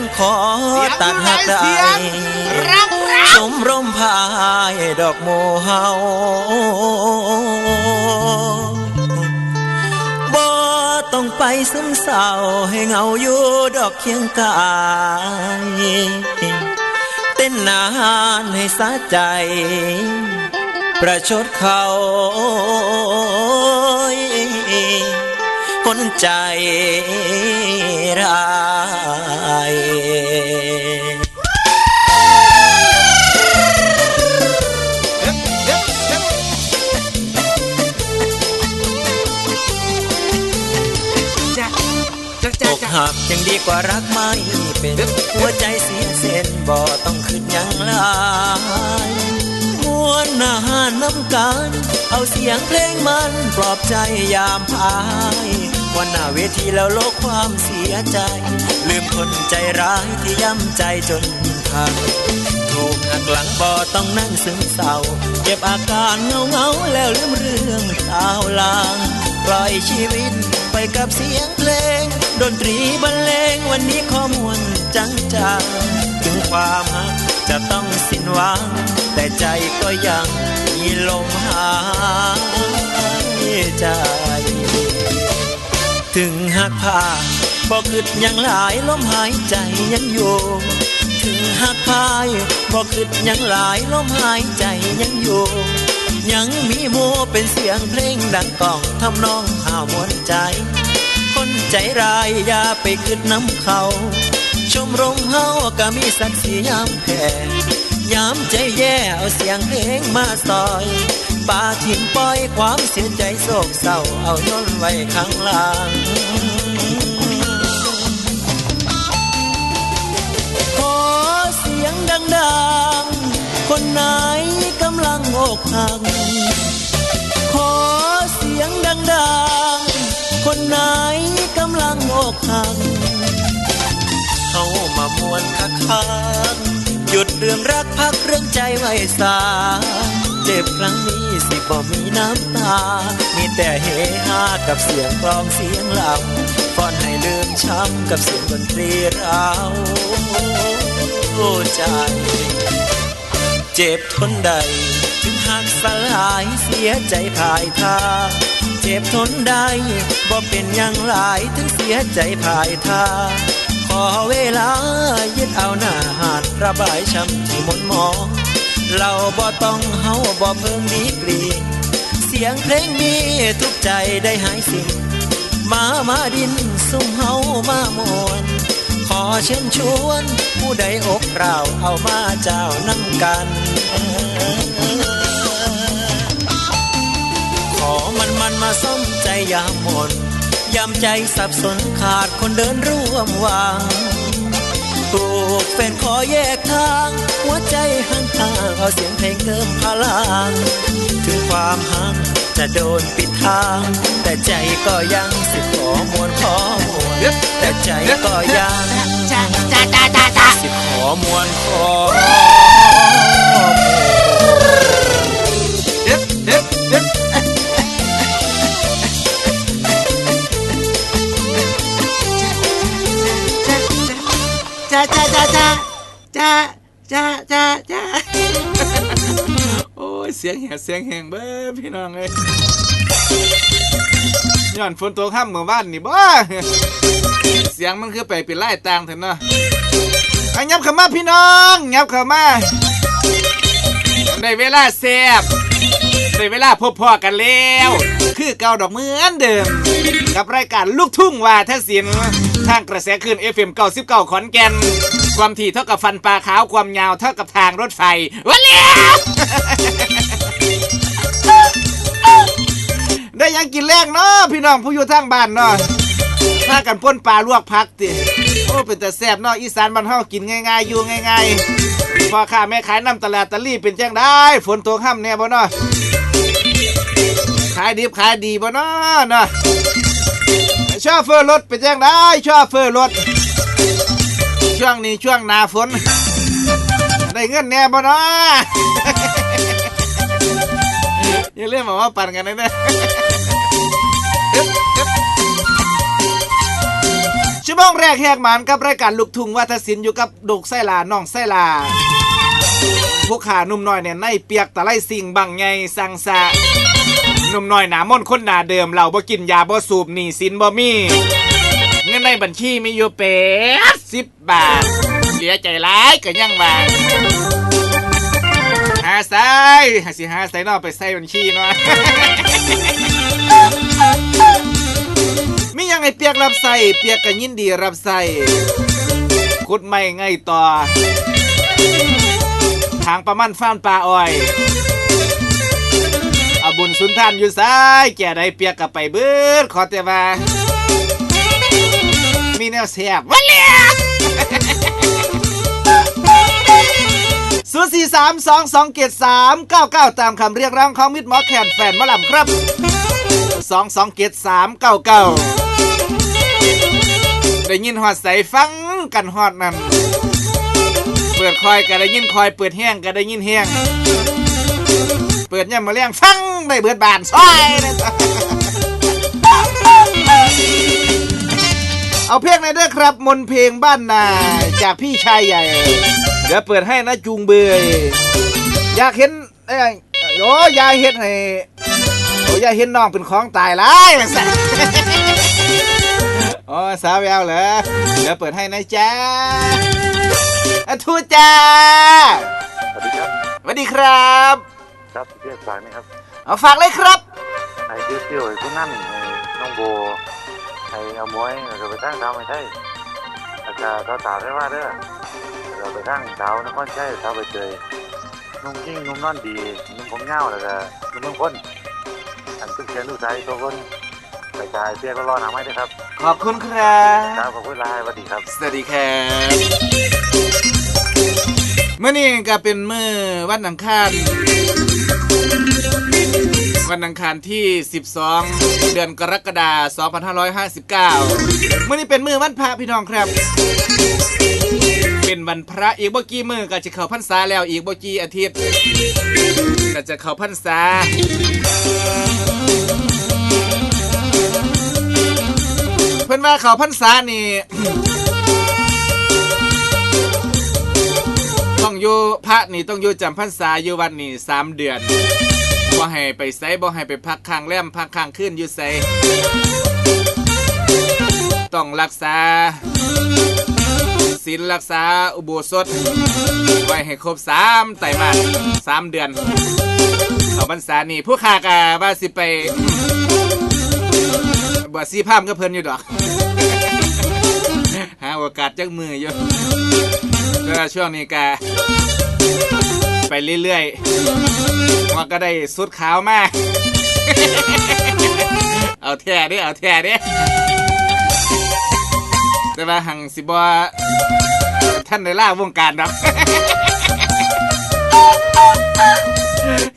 นขอตัดหักได้สมร่มพายดอกโมเฮาบ่ต้องไปซึมเศร้าให้เหงาอยู่ดอกเคียงกายเต้นนานให้สะใจ ประชดเขาคนใจร้ายากยังดีกว่ารักไม่เป็น หัวใจเสียเส้นบ่ต้องขึ้นยังลายมวนอาหาน้ำกันเอาเสียงเพลงมันปลอบใจยามพายวันหน้าเวทีแล้วโลกความเสียใจ ลืมคนใจร้ายที่ย้ำใจจนพังถูกหักหลังบ่ต้องนั่งซึมเศร้าเก็บอาการเงาเงาแล้วลืมเรื่องสาวลาง ปล่อยชีวิต ไปกับเสียงเพลง ดนตรีบรรเลงวันนี้ขอมวนจังจังถึงความหักจะต้องสิ้นหวัง แต่ใจก็ยังมีลมหายใจ ถึงหักผ้าบอกึดยังหลายลมหายใจยังอยู่ถึงหักพายบอกึดยังหลายลมหายใจยังอยู่ ยังมีโมเป็นเสียงเพลงดังก้องทำนองห่าวมวนใจ คนใจร้ายอย่าไปคิดน้ำเขา ชมรมเฮาก็มีสักดิ์ศรียามแพ้ยามใจแย่เอาเสียงเพลงมาซอยปาทิมปล่อยความเสียใจโศกเศร้าเอาย้อนไว้ข้างหลังขอเสียงดังๆ คนไหนกำลังอกหักขอเสียงดังๆ คนไหนกำลังอกหักเข้ามามวนคักคักหยุดเรื่องรักพักเรื่องใจไว้สา เจ็บครั้งนี้สิบ่มีน้ำตา มีแต่เฮฮากับเสียงกลองเสียงลำฟ้อนให้ลืมช้ำกับเสียงดนตรีเราใจ เจ็บทนใด ถึงหักสลายเสียใจภายทางเจ็บทนได้บ่เป็นอย่างหลายถึงเสียใจภายทางขอเวลายึดเอาหน้าหาดระบายช้ำที่มนมอง เราบ่ต้องเฮาบ่เพิ่งดีกรีเสียงเพลงมีทุกใจได้หายสิ้นมามาดินซุ่มเฮามามวน อเชิญชวน ผู้ใดอกเปล่าเอามาเจ้านั่งกัน ขอมันมันมาส้มใจยามหมดยามใจสับสนขาดคนเดินร่วมวางถูกแฟนขอแยกทาง หัวใจห่างทางเอาเสียงเพลงเติมพลังถึงความห่าง จะโดนปิดทาง แต่ใจก็ยังสิขอมวนขอมวนแต่ใจก็ยัง จ้าจ้าจ้าจ้าสิขอมวนขอ สียงแหบเสียงแหงเบ้อพี่น้องเอ้ยย้อนฝนตกค่ำเมื่อวานนี่บ้าเสียงมันคือไปเป็นไล่ต่างเถอะเนาะเอายับเข้ามาพี่น้องยับเข้ามาได้เวลาแซบได้เวลาพบพ่อกันแล้ว คือเก่าดอกเหมือนเดิม กับรายการลูกทุ่งว่าทศิลป์ทางกระแสคลื่น FM 99ขอนแก่น ความถี่เท่ากับฟันปลาขาวความยาวเท่ากับทางรถไฟวันเลี้ยว ได้ยังกินแรงเนาะพี่น้องผู้อยู่ทางบ้านเนาะถ้ากันป้นปลาลวกพักติโอ้เป็นแต่แซ่บเนาะอีสานบ้านเฮากินง่ายๆอยู่ง่ายๆพ่อค้าแม่ขายน้ำตลาดตะลี่เป็นจังได้ ฝนตกค่ำแน่บ่เนาะขายดิบขายดีบ่เนาะเนาะชอบเฟอร์รถเป็นจังได้ชอบเฟอร์รถช่วงนี้ช่วงหน้าฝนได้เงินแน่บ่เนาะ อย่าเรียกมาว่าปั่นกันนะเนี่ยชั่วโมงแรกแหกหมานกับรายการลูกทุ่งวัฒศิลป์อยู่กับดุกไส้ลาน้องไส้ลาพวกขาหนุ่มน้อยเนี่ยในเปียกตะไลสิ่งบังไงสังสะหนุ่มน้อยหนามนคนหนาเดิมเราบ่กินยาบ่สูบหนีสินบ่มีเงินในบัญชีมีอยู่แปดสิบบาทเหลียใจร้ายก็ยังว่าาใส่หาสิหาใส่นอกไปใส่บัญชีเนาะมียังไงเปียกรับใส่เปียกกันยินดีรับใส่ขุดไม่ไงต่อ ทางประมันฟ้านปลาอ้อยอาบุญสุนทานอยู่ซ้ายแก่ใดเปียกกับไปเบิดขอแต่ว่ามีแนวเสียบวันเลี้ย ศูนย์สี่สามสองสองเกตสามเก้าเก้าตามคำเรียกร้องของมิตรหมอแคนแฟนมะลำครับสองสองเกตสามเก้าเก้าได้ยินหอดใสฟังกันหอดนั่นเปิดคอยก็ได้ยินคอยเปิดแห้งก็ได้ยินแห้งเปิดย่ำมาเลี้ยงฟังได้เบิดบานซอยนะจ๊ะเอาเพลงในเด้อครับ มนเพลงบ้านนาจากพี่ชายใหญ่ เดี๋ยวเปิดให้นะจูงเบยอยากเห็นเอ้ยโอ้ยายเห็นให้โอ้ยายเห็นน้องเป็นของตายหลายละสัโอ้สาวแววเหรอเดี๋ยวเปิดให้นะจ๊ะอะทูจ้าสวัสดีครับสวัสดีครับ ครับเรียกฝากนะครับเอาฝากเลยครับไอ้เตี้ยวเตี้ยวๆไอ้พวกนั่นไอ้น้องโบไอ้เอามวยแล้วก็ไปตั้งดาวไม่ใช่แล้วก็ต่อตาได้ว่าเด้อ แล้วก็ไปตั้งดาวนครใช่ดาวไปเจยนุ่มยิ่งนุ่มนอนดีนุ่มผมเงาแล้วก็นุ่มนุ่มคนอันตึ้งเชียนลูกชายตัวคนไปจ่ายเตี้ยก็รอหนังไว้ด้วยครับ ขอบคุณครับครับขอบคุณหลายสวัสดีครับสวัสดีครับเมื่อนี้ก็เป็นเมื่อวันอังคารวันอังคารที่ 12 เดือนกรกฎาคม 2559 เมื่อนี้เป็นมือวันพระพี่น้องครับ เป็นวันพระอีกบ่กี่มือก็จะเข้าพรรษาแล้วอีกบ่กี่อาทิตย์ก็จะเข้าพรรษาเพื่อนว่าเขาพรรษานี่ต้องอยู่พระนี่ต้องอยู่จำพรรษาอยู่วันนี่สามเดือนบ่ให้ไปไสบ่ให้ไปพักค้างแรมพักค้างขึ้นอยู่ไสต้องรักษา ศีลรักษาอุโบสถ ไว้ให้ครบสามไตรมาสสามเดือน เขาพรรษานี่ผู้ขากาว่าสิไปบวชซีภาพก็เพลินอยู่ดอกหาโอกาสจักมืออยู่ก็ช่วงนี้กาไปเรื่อยๆว่าก็ได้สุดขาวมาก เอาแท้ดิเอาแท้ดิ แต่ว่าหังสิบวท่านได้ล่าวงการดอก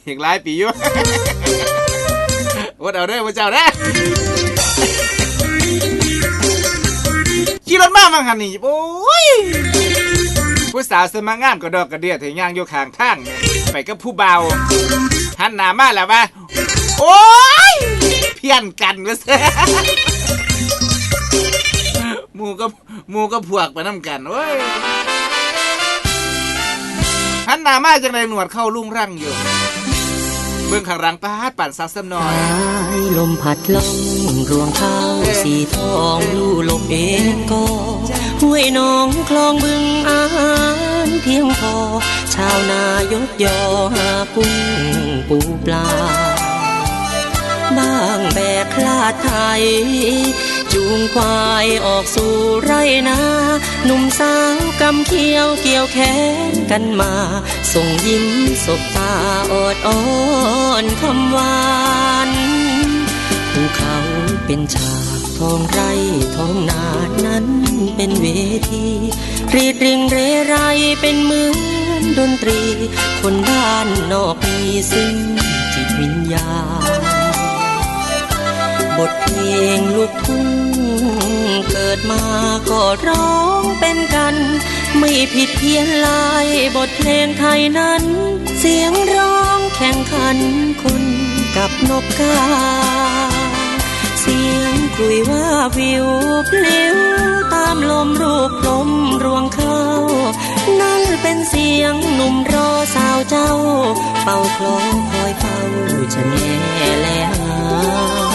อีกหลายปีอยู่อดเอาได้พระเจ้าได้ขี่รถมาบังหันนี่โอ้ยผู้สาวสมัครงามก็ดอกกระเดียดถึงย่างอยู่ข้างทาง ไปกับผู้เบาหันหน้ามาแล้วว่า โอ้ย เพี้ยนกันเสีย หมูก็หมูก็พวกไปน้ำกันเว้ยหันหน้ามาจังเลยหนวดเข้าลุ่งรั่งอยู่ เบื้องข้างหลังปาดปั่นซักซ้ำหน่อยสายลมพัดล่องรวงข้าวสีทองลู่ลมเองก็ห้วยหน้องคลองบึงอาหารเพียงพอ ชาวนายกยอหากุ้งปูปลา บ้างแบกคลาดไทย จูงควายออกสู่ไรนาหนุ่มสาวกำเขียวเกี่ยวแขนกันมา ส่งยิ้มสบตาอดอ้อนคำหวานภูเขาเป็นฉากทองไรทองนานั้นเป็นเวทีรีดริงเรไรเป็นเหมือนดนตรี คนด้านนอกมีซึ่งจิตวิญญาณ บทเพลงลูกทุ่งเกิดมาก็ร้องเป็นกัน ไม่ผิดเพี้ยนลายบทเพลงไทยนั้น เสียงร้องแข่งขันคนกับนกกา เสียงคุยว่าวิวปลิวตามลมรูปลมรวงเข้า นั่นเป็นเสียงหนุ่มรอสาวเจ้า เป่าคล้องคอยเฝ้าชะแน่แล้ว